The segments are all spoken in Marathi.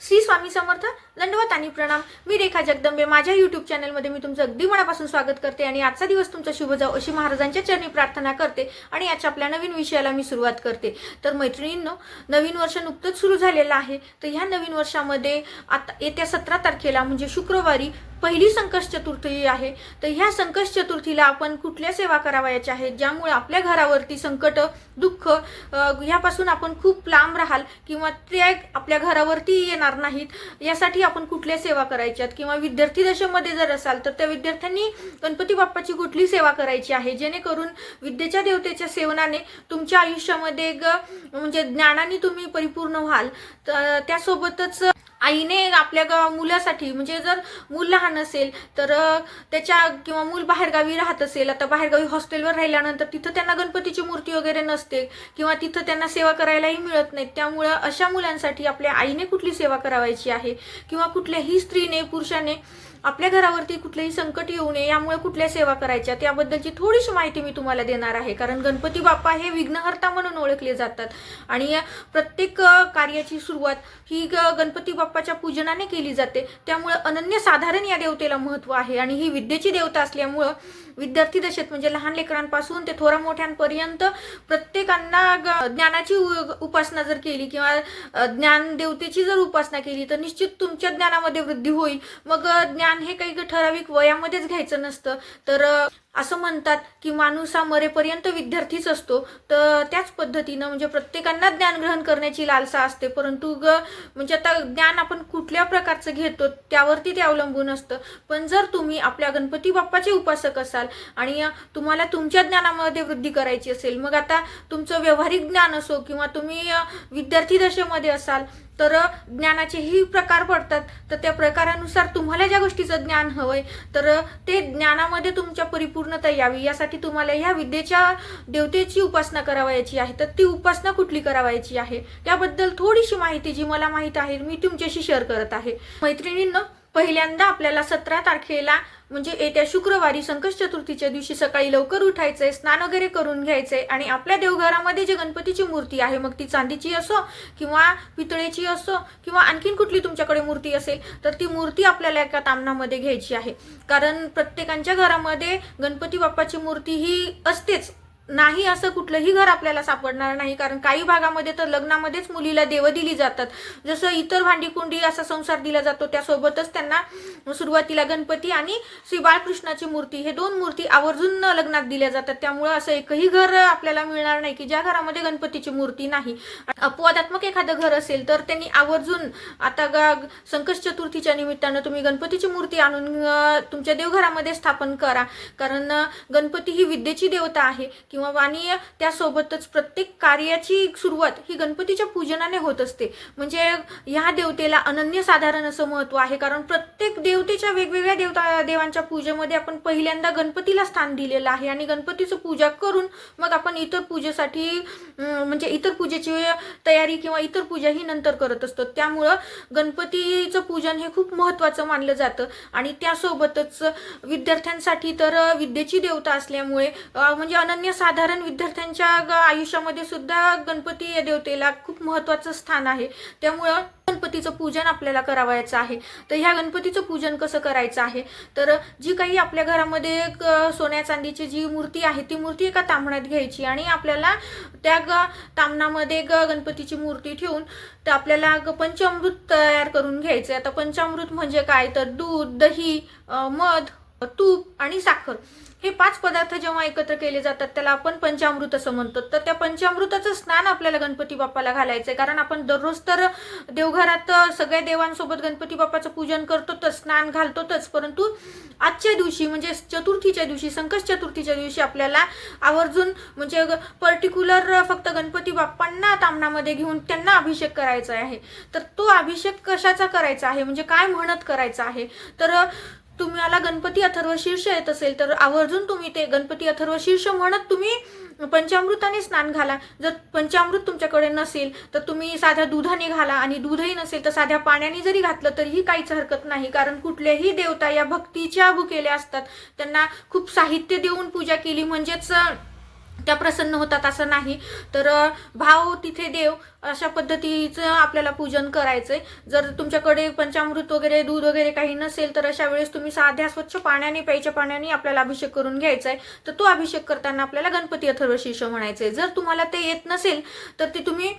श्री स्वामी समर्थ दंडवत आणि प्रणाम. मी रेखा जगदंबे. माझ्या युट्यूब चॅनलमध्ये मी तुमचं अगदी मनापासून स्वागत करते आणि आजचा दिवस तुमचा शुभ जाऊ अशी महाराजांच्या चरणी प्रार्थना करते आणि याच्या आपल्या नवीन विषयाला मी सुरुवात करते. तर मैत्रिणींनो नवीन वर्ष नुकतंच सुरू झालेलं आहे. तर ह्या नवीन वर्षामध्ये आता येत्या सतरा तारखेला म्हणजे शुक्रवारी पहिली संकष्ट चतुर्थी आहे. तर ह्या संकष्ट चतुर्थीला आपण कुठल्या सेवा करावयाच्या आहेत? ज्यामुळे आपल्या घरावरती संकट दुःख ह्यापासून आपण खूप लांब राहाल किंवा ते आपल्या घरावरती येणार नाहीत यासाठी आपण कुठल्या सेवा करायच्यात किंवा विद्यार्थी दशेमध्ये जर असाल तर त्या विद्यार्थ्यांनी गणपती बाप्पाची कुठली सेवा करायची आहे? जेणेकरून विद्येच्या देवतेच्या सेवनाने तुमच्या आयुष्यामध्ये ग म्हणजे ज्ञानाने तुम्ही परिपूर्ण व्हाल. तर त्यासोबतच आईने आपल्या ग- मुलासाठी म्हणजे जर मूल लहान असेल तर त्याच्या किंवा मूल बाहेरगावी राहत असेल आता बाहेरगावी हॉस्टेलवर राहिल्यानंतर तिथं त्यांना गणपतीची मूर्ती वगैरे नसते किंवा तिथं त्यांना सेवा करायलाही मिळत नाही. त्यामुळं अशा मुलांसाठी आपल्या आईने कुठली सेवा करावायची आहे? किंवा कुठल्याही स्त्रीने पुरुषाने आपल्या घरावरती कुठलेही संकट येऊ नये यामुळे कुठल्या सेवा करायच्या? त्याबद्दलची थोडीशी माहिती मी तुम्हाला देणार आहे. कारण गणपती बाप्पा हे विघ्नहर्ता म्हणून ओळखले जातात. आणि प्रत्येक कार्याची सुरुवात ही ग- गणपती बाप्पाच्या पूजनाने केली जाते. त्यामुळे अनन्यसाधारण या देवतेला महत्त्व आहे. आणि ही विद्येची देवता असल्यामुळं विद्यार्थी दशेत म्हणजे लहान लेकरांपासून ते थोरा मोठ्यांपर्यंत प्रत्येकांना ग- ज्ञानाची उ- उपासना जर केली किंवा ज्ञान देवतेची जर उपासना केली तर निश्चित तुमच्या ज्ञानामध्ये वृद्धी होईल. मग ज्ञान हे काही ठराविक वयामध्येच घ्यायचं नसतं. तर असं म्हणतात की माणूस हा मरेपर्यंत विद्यार्थीच असतो. तर त्याच पद्धतीनं म्हणजे प्रत्येकांना ज्ञान ग्रहण करण्याची लालसा असते. परंतु ग म्हणजे आता ज्ञान आपण कुठल्या प्रकारचं घेतो त्यावरती ते अवलंबून असतं. पण जर तुम्ही आपल्या गणपती बाप्पाचे उपासक असाल आणि तुम्हाला तुमच्या ज्ञानामध्ये वृद्धी करायची असेल मग आता तुमचं व्यावहारिक ज्ञान असो किंवा तुम्ही विद्यार्थी दशेमध्ये असाल तर ज्ञानाचेही प्रकार पडतात. तर त्या प्रकारानुसार तुम्हाला ज्या गोष्टीचं ज्ञान हवंय तर ते ज्ञानामध्ये तुमच्या परिपूर्णता यावी. यासाठी तुम्हाला ह्या विद्येच्या देवतेची उपासना करावयाची आहे. तर ती उपासना कुठली करावयाची आहे? त्याबद्दल थोडीशी माहिती जी मला माहीत आहे मी तुमच्याशी शेअर करत आहे. मैत्रिणींना पहिल्यांदा आपल्याला सतरा तारखेला म्हणजे येत्या शुक्रवारी संकष्ट चतुर्थीच्या दिवशी सकाळी लवकर उठायचंय स्नान वगैरे करून घ्यायचंय आणि आपल्या देवघरामध्ये जी गणपतीची मूर्ती आहे मग ती चांदीची असो किंवा पितळेची असो किंवा आणखीन कुठली तुमच्याकडे मूर्ती असेल तर ती मूर्ती आपल्याला एका तामणामध्ये घ्यायची आहे. कारण प्रत्येकांच्या घरामध्ये गणपती बाप्पाची मूर्ती ही असतेच. नाही असं कुठलंही घर आपल्याला सापडणार नाही कारण काही भागामध्ये तर लग्नामध्येच मुलीला देव दिली जातात. जसं इतर भांडी कुंडी असा संसार दिला जातो त्यासोबतच त्यांना सुरुवातीला गणपती आणि श्री बाळकृष्णाची मूर्ती हे दोन मूर्ती आवर्जून लग्नात दिल्या जातात. त्यामुळं असं एकही घर आपल्याला मिळणार नाही की ज्या घरामध्ये गणपतीची मूर्ती नाही. अपवादात्मक एखादं घर असेल तर त्यांनी आवर्जून आता ग संकष्ट चतुर्थीच्या निमित्तानं तुम्ही गणपतीची मूर्ती आणून तुमच्या देवघरामध्ये स्थापन करा. कारण गणपती ही विद्येची देवता आहे किंवा आणि त्यासोबतच प्रत्येक कार्याची सुरुवात ही गणपतीच्या पूजनाने होत असते. म्हणजे ह्या देवतेला अनन्यसाधारण असं महत्त्व आहे. कारण प्रत्येक देवतेच्या वेगवेगळ्या देवता देवांच्या पूजेमध्ये आपण पहिल्यांदा गणपतीला स्थान दिलेलं आहे. आणि गणपतीचं पूजा करून मग आपण इतर पूजेसाठी म्हणजे इतर पूजेची तयारी किंवा इतर पूजा ही नंतर करत असतो. त्यामुळं गणपतीचं पूजन हे खूप महत्त्वाचं मानलं जातं. आणि त्यासोबतच विद्यार्थ्यांसाठी तर विद्येची देवता असल्यामुळे म्हणजे अनन्यसा साधारण विद्यार्थ्यांच्या ग- आयुष्यामध्ये सुद्धा गणपती या देवतेला खूप महत्त्वाचं स्थान आहे. त्यामुळं गणपतीचं पूजन आपल्याला करावायचं आहे. तर ह्या गणपतीचं पूजन कसं करायचं आहे? तर जी काही आपल्या घरामध्ये सोन्या चांदीची जी मूर्ती आहे ती मूर्ती एका तांबण्यात घ्यायची आणि आपल्याला त्या ग तांबणामध्ये ग गणपतीची मूर्ती ठेवून तर आपल्याला ग पंचामृत तयार करून घ्यायचं आता पंचामृत म्हणजे काय? तर दूध दही मध तूप आणि साखर. हे पाच पदार्थ जेव्हा एकत्र केले जातात त्याला आपण पंचामृत असं म्हणतो. तर त्या पंचामृताचं स्नान आपल्याला गणपती बाप्पाला घालायचंय. कारण आपण दररोज तर देवघरात सगळ्या देवांसोबत गणपती बाप्पाचं पूजन करतो तर स्नान घालतोच परंतु आजच्या दिवशी म्हणजे चतुर्थीच्या दिवशी संकट चतुर्थीच्या दिवशी आपल्याला आवर्जून म्हणजे पर्टिक्युलर फक्त गणपती बाप्पांना तामणामध्ये घेऊन त्यांना अभिषेक करायचा आहे. तर तो अभिषेक कशाचा करायचा आहे? म्हणजे काय म्हणत करायचा आहे? तर तुम्हाला गणपती अथर्व शीर्ष येत असेल तर आवर्जून तुम्ही ते गणपती अथर्व शीर्ष म्हणत तुम्ही पंचामृताने स्नान घाला. जर पंचामृत तुमच्याकडे नसेल तर तुम्ही साध्या दुधाने घाला आणि दूधही नसेल तर साध्या पाण्याने जरी घातलं तरीही काहीच हरकत नाही. कारण कुठल्याही देवता या भक्तीच्या भुकेल्या असतात. त्यांना खूप साहित्य देऊन पूजा केली म्हणजेच त्या प्रसन्न होतात असं नाही. तर भाव तिथे देव अशा पद्धतीचं आपल्याला पूजन करायचंय. जर तुमच्याकडे पंचामृत वगैरे दूध वगैरे काही नसेल तर अशा वेळेस तुम्ही साध्या स्वच्छ पाण्याने प्यायच्या पाण्याने आपल्याला अभिषेक करून घ्यायचा आहे तर तो अभिषेक करताना आपल्याला गणपती अथर्वशीर्ष म्हणायचंय. जर तुम्हाला ते येत नसेल तर ते तुम्ही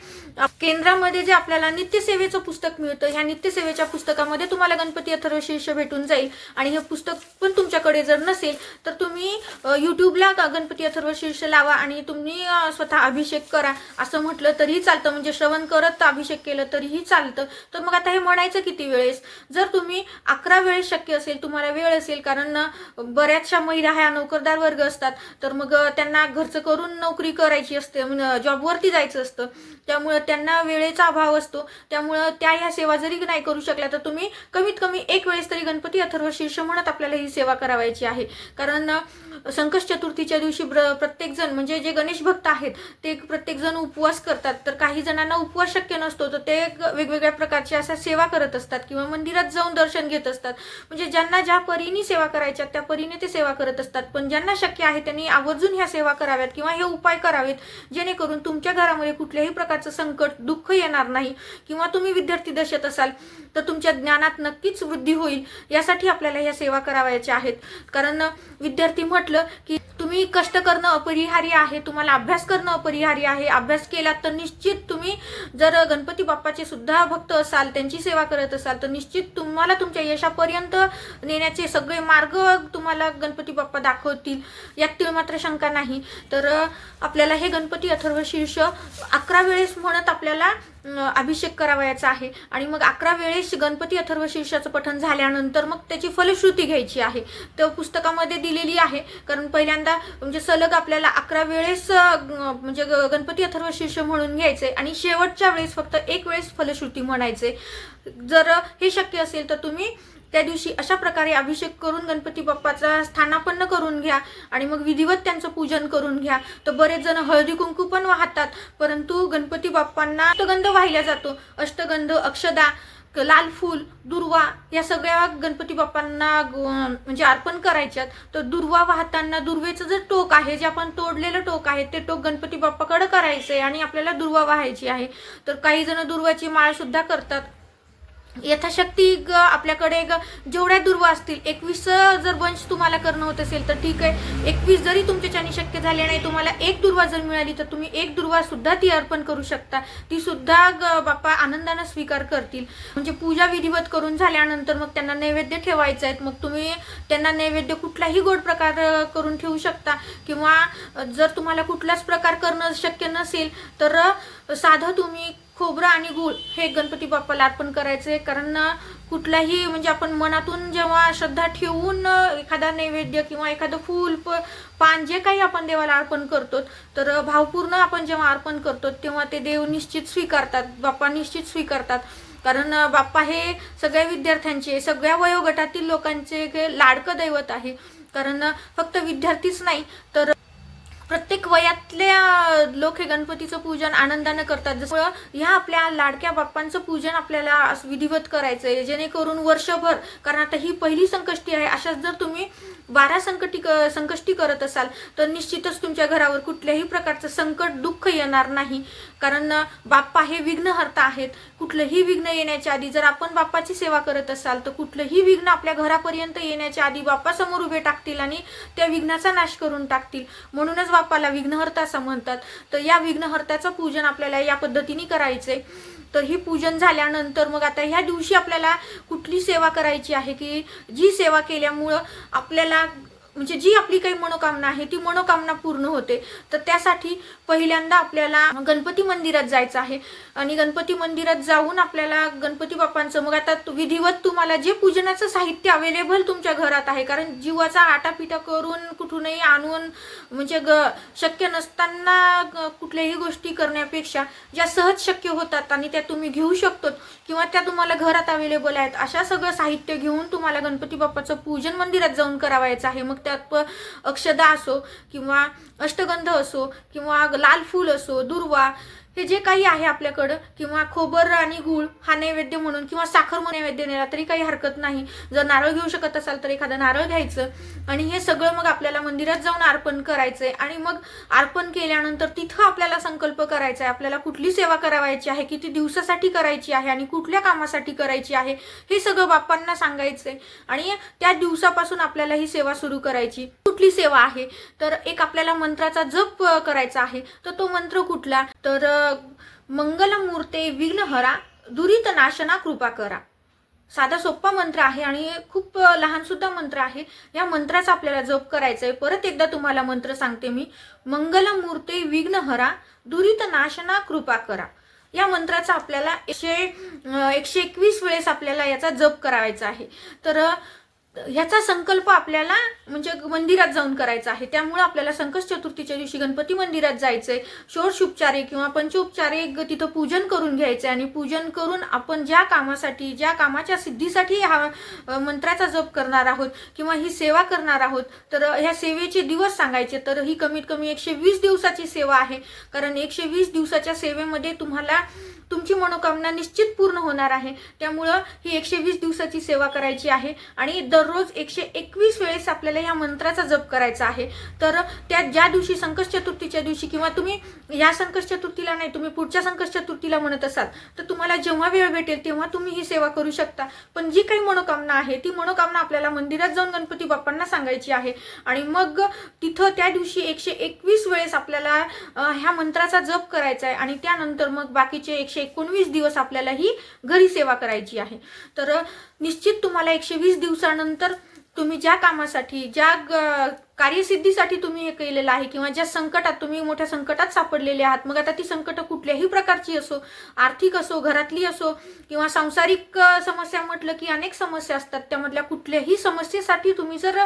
केंद्रामध्ये जे आपल्याला नित्यसेवेचं पुस्तक मिळतं ह्या नित्यसेवेच्या पुस्तकामध्ये तुम्हाला गणपती अथर्वशीर्ष भेटून जाईल. आणि हे पुस्तक पण तुमच्याकडे जर नसेल तर तुम्ही युट्यूबला गणपती अथर्वशीर्ष लावा आणि तुम्ही स्वतः अभिषेक करा. असं म्हटलं तरीही चालतं. म्हणजे श्रवण करत अभिषेक केलं तरीही चालतं. तर मग आता हे म्हणायचं किती वेळेस? जर तुम्ही अकरा वेळेस शक्य असेल तुम्हाला वेळ असेल कारण बऱ्याचशा महिला ह्या नोकरदार वर्ग असतात तर मग त्यांना घरचं करून नोकरी करायची असते जॉबवरती जायचं असतं. त्यामुळं त्यांना वेळेचा अभाव असतो. त्यामुळं त्या ह्या सेवा जरी नाही करू शकल्या तर तुम्ही कमीत कमी एक वेळेस तरी गणपती अथर्व शीर्ष म्हणत आपल्याला ही सेवा करावायची आहे. कारण अ, संकष्ट चतुर्थीच्या दिवशी प्र प्रत्येक जण म्हणजे जे गणेश भक्त आहेत ते प्रत्येक जण उपवास करतात. तर काही जण जणांना उपवास शक्य नसतो तर ते वेगवेगळ्या प्रकारच्या अशा सेवा करत असतात किंवा मंदिरात जाऊन दर्शन घेत असतात. म्हणजे ज्यांना ज्या परीने सेवा करायच्या त्या परीने ते सेवा करत असतात. पण ज्यांना शक्य आहे त्यांनी आवर्जून ह्या सेवा कराव्यात किंवा हे उपाय करावेत जेणेकरून तुमच्या घरामध्ये कुठल्याही प्रकारचं संकट दुःख येणार नाही किंवा तुम्ही विद्यार्थी दशेत असाल तर तुमच्या ज्ञानात नक्कीच वृद्धी होईल. यासाठी आपल्याला ह्या सेवा करावायच्या आहेत. कारण विद्यार्थी म्हटलं की तुम्ही कष्ट करणं अपरिहार्य आहे तुम्हाला अभ्यास करणं अपरिहार्य आहे अभ्यास केलात तर निश्चित तुम्ही जर गणपती बाप्पाचे सुद्धा भक्त असाल त्यांची सेवा करत असाल तर निश्चित तुम्हाला तुमच्या यशापर्यंत नेण्याचे सगळे मार्ग तुम्हाला गणपती बाप्पा दाखवतील. यात मात्र शंका नाही. तर आपल्याला हे गणपती अथर्व शीर्ष अकरा वेळेस म्हणत आपल्याला अभिषेक करावयाचा आहे. आणि मग अकरा वेळेस गणपती अथर्व शीर्षाचं पठण झाल्यानंतर मग त्याची फलश्रुती घ्यायची आहे. तर पुस्तकामध्ये दिलेली आहे. कारण पहिल्यांदा म्हणजे सलग आपल्याला अकरा वेळेस म्हणजे ग- गणपती अथर्व शीर्ष म्हणून घ्यायचे आणि शेवटच्या वेळेस फक्त एक वेळेस फलश्रुती म्हणायचे. जर हे शक्य असेल तर तुम्ही त्या दिवशी अशा प्रकारे अभिषेक करून गणपती बाप्पाचा स्थानापन्न करून घ्या आणि मग विधिवत त्यांचं पूजन करून घ्या. तर बरेच जण हळदी कुंकू पण वाहतात परंतु गणपती बाप्पांना अष्टगंध वाहिला जातो. अष्टगंध अक्षदा लाल फूल दुर्वा या सगळ्या गणपती बाप्पांना ग- म्हणजे अर्पण करायच्यात. तर दुर्वा वाहताना दुर्वेचं जे टोक आहे जे आपण तोडलेलं टोक आहे ते टोक गणपती बाप्पाकडे आहे आणि आपल्याला दुर्वा वाहायची आहे. तर काही जण दुर्वाची माळ सुद्धा करतात. यथाशक्ती आपल्याकडे ग जेवढ्या दुर्वा असतील एकवीस जर वंश तुम्हाला करणं होत असेल तर ठीक आहे. एकवीस जरी तुमच्याच्याने शक्य झाले नाही तुम्हाला एक दुर्वा जर मिळाली तर तुम्ही एक दुर्वा सुद्धा ती अर्पण करू शकता. ती सुद्धा ग बाप्पा आनंदानं स्वीकार करतील. म्हणजे पूजा विधिवत करून झाल्यानंतर मग त्यांना नैवेद्य ठेवायचं आहेत. मग तुम्ही त्यांना नैवेद्य कुठलाही गोड प्रकार करून ठेवू शकता. किंवा जर तुम्हाला कुठलाच प्रकार करणं शक्य नसेल तर साधं तुम्ही खोबरं आणि गूळ हे गणपती बाप्पाला अर्पण करायचे कारण कुठलाही म्हणजे आपण मनातून जेव्हा श्रद्धा ठेवून एखादा नैवेद्य किंवा एखादं फूल प पान जे काही आपण देवाला अर्पण करतो तर भावपूर्ण आपण जेव्हा अर्पण करतो तेव्हा ते देव निश्चित स्वीकारतात. बाप्पा निश्चित स्वीकारतात. कारण बाप्पा हे सगळ्या विद्यार्थ्यांचे सगळ्या वयोगटातील लोकांचे लाडकं दैवत आहे. कारण फक्त विद्यार्थीच नाही तर प्रत्येक वयातल्या लोक हे गणपतीचं पूजन आनंदानं करतात. जसं ह्या आपल्या लाडक्या बाप्पांचं पूजन आपल्याला असं विधिवत करायचंय जेणेकरून वर्षभर कारण आता ही पहिली संकष्टी आहे अशाच जर तुम्ही बारा संकटी क- संकष्टी करत असाल तर निश्चितच तुमच्या घरावर कुठल्याही प्रकारचं संकट दुःख येणार नाही. कारण बाप्पा हे विघ्नहर्ता आहेत. कुठलंही विघ्न येण्याच्या आधी जर आपण बाप्पाची सेवा करत असाल तर कुठलंही विघ्न आपल्या घरापर्यंत येण्याच्या आधी बाप्पासमोर उभे टाकतील आणि त्या विघ्नाचा नाश करून टाकतील. म्हणूनच बापाला विघ्नहर्ता असं म्हणतात. तर या विघ्नहर्त्याचं पूजन आपल्याला या पद्धतीने करायचंय. तर ही पूजन झाल्यानंतर मग आता ह्या दिवशी आपल्याला कुठली सेवा करायची आहे की जी सेवा केल्यामुळं आपल्याला म्हणजे जी आपली काही मनोकामना आहे ती मनोकामना पूर्ण होते. तर त्यासाठी पहिल्यांदा आपल्याला गणपती मंदिरात जायचं आहे. आणि गणपती मंदिरात जाऊन आपल्याला गणपती बाप्पांचं मग आता विधिवत तुम्हाला जे पूजनाचं साहित्य अवेलेबल तुमच्या घरात आहे कारण जीवाचा आटापिटा करून कुठूनही आणून म्हणजे ग शक्य नसताना ग- कुठल्याही गोष्टी करण्यापेक्षा ज्या सहज शक्य होतात आणि त्या तुम्ही घेऊ शकतो किंवा त्या तुम्हाला घरात अवेलेबल आहेत अशा सगळं साहित्य घेऊन तुम्हाला गणपती बाप्पाचं पूजन मंदिरात जाऊन करावायचं आहे. मग त्यात प- अक्षदा असो किंवा अष्टगंध असो किंवा लाल फूल असो दुर्वा हे जे काही आहे आपल्याकडं किंवा खोबर आणि गूळ हा नैवेद्य म्हणून किंवा साखर म्हणून नैवेद्य नेला तरी काही हरकत नाही. जर नारळ घेऊ शकत असाल तर एखादं नारळ घ्यायचं. आणि हे सगळं मग आपल्याला मंदिरात जाऊन अर्पण करायचंय. आणि मग अर्पण केल्यानंतर तिथं आपल्याला संकल्प करायचा आहे आपल्याला कुठली सेवा करावायची आहे? किती दिवसासाठी करायची आहे? आणि कुठल्या कामासाठी करायची आहे? हे सगळं बाप्पांना सांगायचंय. आणि त्या दिवसापासून आपल्याला ही सेवा सुरू करायची. कुठली सेवा आहे? तर एक आपल्याला मंत्राचा जप करायचा आहे. तर तो मंत्र कुठला? तर मंगलमूर्ते विघ्नहरा दुरित नाशना कृपा करा. साधा सोप्पा मंत्र आहे आणि खूप लहान सुद्धा मंत्र आहे. या मंत्राचा आपल्याला जप करायचा आहे परत एकदा तुम्हाला मंत्र सांगते मी. मंगलमूर्ते विघ्नहरा दुरित नाशना कृपा करा. या मंत्राचा आपल्याला एकशे एकशे एकवीस वेळेस आपल्याला याचा जप करायचा आहे. तर ह्याचा संकल्प आपल्याला म्हणजे मंदिरात जाऊन करायचा आहे. त्यामुळे आपल्याला संकट चतुर्थीच्या दिवशी गणपती मंदिरात जायचंय. षोडशोपचारे किंवा पंचोपचारे ग- तिथं पूजन करून घ्यायचंय आणि पूजन करून आपण ज्या कामासाठी ज्या कामाच्या सिद्धीसाठी हा मंत्राचा जप करणार आहोत किंवा ही सेवा करणार आहोत तर ह्या सेवेचे दिवस सांगायचे तर ही कमीत कमी एकशे वीस दिवसाची सेवा आहे. कारण एकशे वीस दिवसाच्या सेवेमध्ये तुम्हाला तुमची मनोकामना निश्चित पूर्ण होणार आहे. त्यामुळं ही एकशे वीस दिवसाची सेवा करायची आहे. आणि दररोज एकशे एकवीस वेळेस आपल्याला या मंत्राचा जप करायचा आहे. तर त्या ज्या दिवशी संकट चतुर्थीच्या दिवशी किंवा तुम्ही या संकट चतुर्थीला नाही तुम्ही पुढच्या संकट चतुर्थीला म्हणत असाल तर तुम्हाला जेव्हा वेळ भेटेल तेव्हा तुम्ही ही सेवा करू शकता. पण जी काही मनोकामना आहे ती मनोकामना आपल्याला मंदिरात जाऊन गणपती बाप्पांना सांगायची आहे. आणि मग तिथं त्या दिवशी एकशे एकवीस वेळेस आपल्याला ह्या मंत्राचा जप करायचा आहे. आणि त्यानंतर मग बाकीचे एकशे एकोणवीस दिवस आपल्याला ही घरी सेवा करायची आहे. तर निश्चित तुम्हाला एकशे वीस दिवसानंतर तुम्ही ज्या कामासाठी ज्या ग- कार्यसिद्धीसाठी तुम्ही हे केलेलं आहे किंवा ज्या संकटात तुम्ही मोठ्या संकटात सापडलेले आहात मग आता ती संकट कुठल्याही प्रकारची असो आर्थिक असो घरातली असो किंवा सांसारिक समस्या म्हटलं की अनेक समस्या असतात त्यामधल्या कुठल्याही समस्येसाठी तुम्ही जर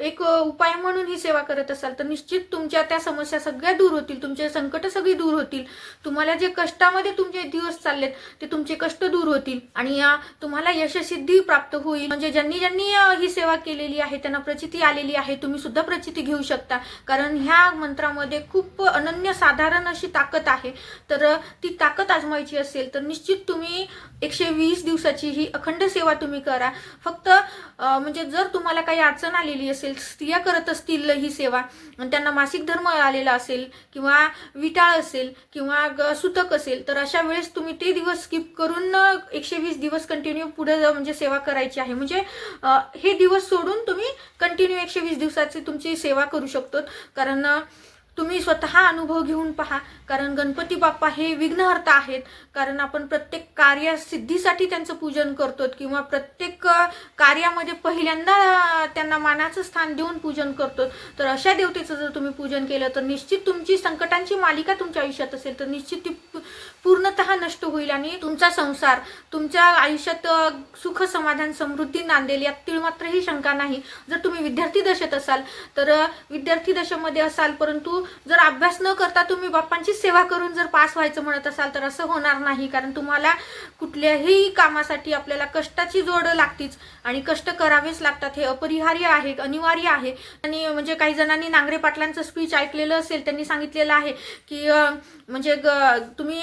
एक उपाय म्हणून ही सेवा करत असाल तर निश्चित तुमच्या त्या समस्या सगळ्या दूर होतील तुमचे संकट सगळी दूर होतील. तुम्हाला जे कष्टामध्ये तुमचे दिवस चाललेत ते तुमचे कष्ट दूर होतील आणि या तुम्हाला यशसिद्धी प्राप्त होईल. म्हणजे ज्यांनी ज्यांनी ही सेवा केलेली आहे त्यांना प्रचिती आलेली आहे तुम्ही सुद्धा प्रचिती घेऊ शकता. कारण ह्या मंत्रामध्ये खूप अनन्य साधारण अशी ताकद आहे. तर ती ताकद आजमायची असेल तर निश्चित तुम्ही एकशे वीस दिवसाची ही अखंड सेवा तुम्ही करा. फक्त म्हणजे जर तुम्हाला काही अडचण आलेली असेल स्त्रिया करत असतील ही सेवा आणि त्यांना मासिक धर्म आलेला असेल किंवा विटाळ असेल किंवा ग- सुतक असेल तर अशा वेळेस तुम्ही ते दिवस स्किप करून एकशे वीस दिवस कंटिन्यू पुढे जा- म्हणजे सेवा करायची आहे. म्हणजे हे दिवस सोडून तुम्ही कंटिन्यू एकशे वीस दिवसाचे तुमची सेवा करू शकतो. कारण तुम्ही स्वतः अनुभव घेऊन पहा. कारण गणपती बाप्पा हे विघ्नहर्ता आहेत. कारण आपण प्रत्येक कार्यसिद्धीसाठी त्यांचं पूजन करतो किंवा प्रत्येक कार्यामध्ये पहिल्यांदा त्यांना मानाचं स्थान देऊन पूजन करतो. तर अशा देवतेचं जर तुम्ही पूजन केलं तर निश्चित तुमची संकटांची मालिका तुमच्या आयुष्यात असेल. तर निश्चित ती पूर्णतः नष्ट होईल आणि तुमचा संसार तुमच्या आयुष्यात सुख समाधान समृद्धी नांदेल यात तिळमात्रही शंका नाही. जर तुम्ही विद्यार्थी दशेत असाल तर विद्यार्थी दशेमध्ये असाल परंतु जर अभ्यास न करता तुम्ही बाप्पांची सेवा करून जर पास व्हायचं म्हणत असाल तर असं होणार नाही कारण तुम्हाला कुठल्याही कामासाठी आपल्याला कष्टाची जोड लागतीच आणि कष्ट करावेच लागतात. हे अपरिहार्य आहे अनिवार्य आहे. आणि म्हणजे काही जणांनी नांगरे पाटलांचं स्पीच ऐकलेलं असेल त्यांनी सांगितलेलं आहे की म्हणजे ग- तुम्ही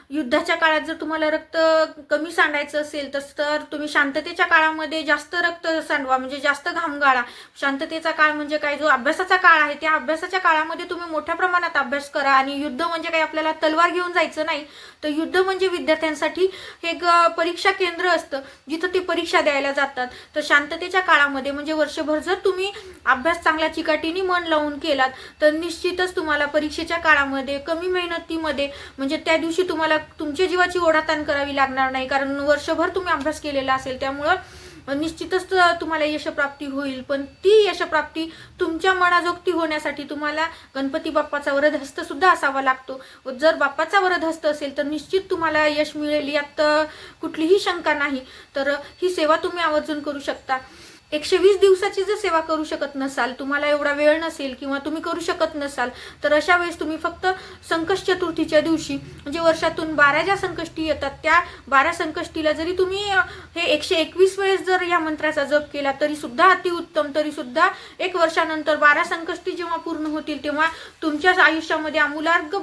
युद्धाच्या काळात जर तुम्हाला रक्त कमी सांडायचं असेल तर तुम्ही शांततेच्या काळामध्ये जास्त रक्त सांडवा म्हणजे जास्त घाम गाळा. शांततेचा काळ म्हणजे काय? जो अभ्यासाचा काळ आहे त्या अभ्यासाच्या काळामध्ये तुम्ही मोठ्या प्रमाणात अभ्यास करा आणि युद्ध म्हणजे काही आपल्याला तलवार घेऊन जायचं नाही. तर युद्ध म्हणजे विद्यार्थ्यांसाठी हे परीक्षा केंद्र असतं जिथं ते परीक्षा द्यायला जातात. तर शांततेच्या काळामध्ये म्हणजे वर्षभर जर तुम्ही अभ्यास चांगला चिकाटीने मन लावून केलात तर निश्चितच तुम्हाला परीक्षेच्या काळामध्ये कमी मेहनतीमध्ये म्हणजे त्या दिवशी तुम्हाला तुमच्या जीवाची ओढाताण करावी लागणार नाही कारण वर्षभर तुम्ही अभ्यास केलेला असेल त्यामुळं निश्चितच तुम्हाला यशप्राप्ती होईल. पण ती यशप्राप्ती तुमच्या मनाजोगती होण्यासाठी तुम्हाला गणपती बाप्पाचा वरदहस्त सुद्धा असावा लागतो. व जर बाप्पाचा वरदहस्त असेल तर निश्चित तुम्हाला यश मिळेल. यात कुठलीही शंका नाही. तर ही सेवा तुम्ही आवर्जून करू शकता. एकशे वीस दिवसाची जर सेवा करू शकत नसाल तुम्हाला एवढा वेळ नसेल किंवा तुम्ही करू शकत नसाल तर अशा वेळेस तुम्ही फक्त संकष्ट चतुर्थीच्या दिवशी म्हणजे वर्षातून बारा ज्या संकष्टी येतात त्या बारा संकष्टीला जरी तुम्ही हे एकशे एकवीस वेळेस जर या मंत्राचा जप केला तरी सुद्धा अतिउत्तम तरी सुद्धा एक वर्षानंतर बारा संकष्टी जेव्हा पूर्ण होतील तेव्हा तुमच्या आयुष्यामध्ये आमूलार्ग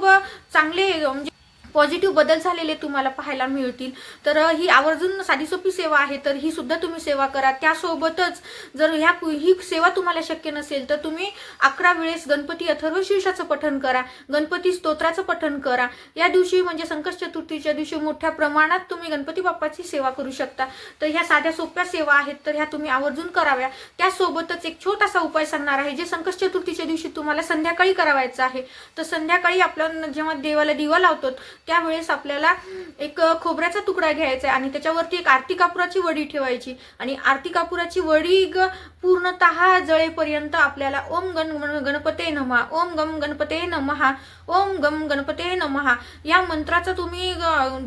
चांगले म्हणजे पॉझिटिव्ह बदल झालेले तुम्हाला पाहायला मिळतील. तर ही आवर्जून साधी सोपी सेवा आहे तर ही सुद्धा तुम्ही सेवा करा. त्यासोबतच जर ह्या ही सेवा तुम्हाला शक्य नसेल तर तुम्ही अकरा वेळेस गणपती अथर्व शीर्षाचं पठण करा. गणपती स्तोत्राचं पठण करा. या दिवशी म्हणजे संकष्ट चतुर्थीच्या दिवशी मोठ्या प्रमाणात तुम्ही गणपती बाप्पाची सेवा करू शकता. तर ह्या साध्या सोप्या सेवा आहेत तर ह्या तुम्ही आवर्जून कराव्या. त्यासोबतच एक छोटासा उपाय सांगणार आहे जे संकष्ट चतुर्थीच्या दिवशी तुम्हाला संध्याकाळी करावायचं आहे. तर संध्याकाळी आपण जेव्हा देवाला दिवा लावतो त्यावेळेस आपल्याला एक खोबऱ्याचा तुकडा घ्यायचा आहे आणि त्याच्यावरती एक आरती कापुराची वडी ठेवायची. आणि आरती कापुराची वडी ग पूर्णतः जळेपर्यंत आपल्याला ओम गण गणपते नमहा ओम गम गणपते नमहा ओम गम गणपते नमहा या मंत्राचा तुम्ही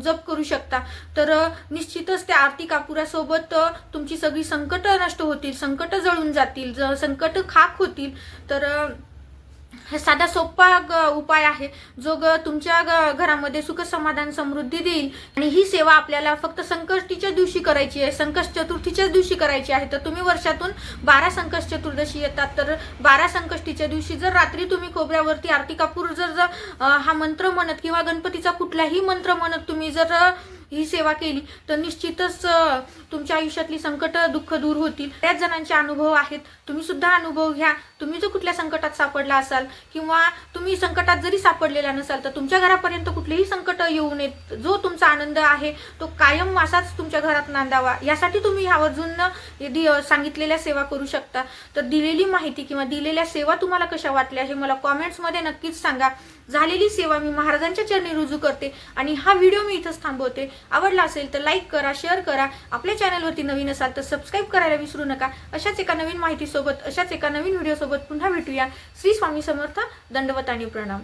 जप करू शकता. तर निश्चितच त्या आरती कापुरासोबत तुमची सगळी संकट नष्ट होतील संकट जळून जातील ज- संकट खाक होतील. तर हा साधा सोपा ग- उपाय आहे जो ग तुमच्या घरामध्ये सुख समाधान समृद्धी देईल. आणि ही सेवा आपल्याला फक्त संकष्टीच्या दिवशी करायची आहे संकष्ट चतुर्थीच्याच दिवशी करायची आहे. तर तुम्ही वर्षातून बारा संकष्ट चतुर्दशी येतात. तर बारा संकष्टीच्या दिवशी जर रात्री तुम्ही खोबऱ्यावरती आरती कापूर जर जर हा मंत्र म्हणत किंवा गणपतीचा कुठलाही मंत्र म्हणत तुम्ही जर ही सेवा केली तर निश्चितच तुमच्या आयुष्यातली संकट दुःख दूर होतील. त्याच जणांचे अनुभव आहेत. तुम्ही सुद्धा अनुभव घ्या. तुम्ही जर कुठल्या संकटात सापडला असाल किंवा तुम्ही संकटात जरी सापडलेला नसाल तर तुमच्या घरापर्यंत कुठलेही संकट येऊ नयेत. जो तुमचा आनंद आहे तो कायम असाच तुमच्या घरात नांदावा. यासाठी तुम्ही आवर्जून यदि सांगितलेल्या सेवा करू शकता. तर दिलेली माहिती किंवा दिलेल्या सेवा तुम्हाला कशा वाटल्या हे मला कॉमेंट्समध्ये नक्कीच सांगा. झालेली सेवा मी महाराजांच्या चरणी रुजू करते आणि हा व्हिडिओ मी इथंच थांबवते. आवडला असेल तर लाईक करा शेअर करा. आपल्या चॅनलवरती नवीन असाल तर सबस्क्राईब करायला विसरू नका. अशाच एका नवीन माहितीसोबत अशाच एका नवीन व्हिडिओसोबत पुन्हा भेटूया. श्री स्वामी समर्थ दंडवत आणि प्रणाम.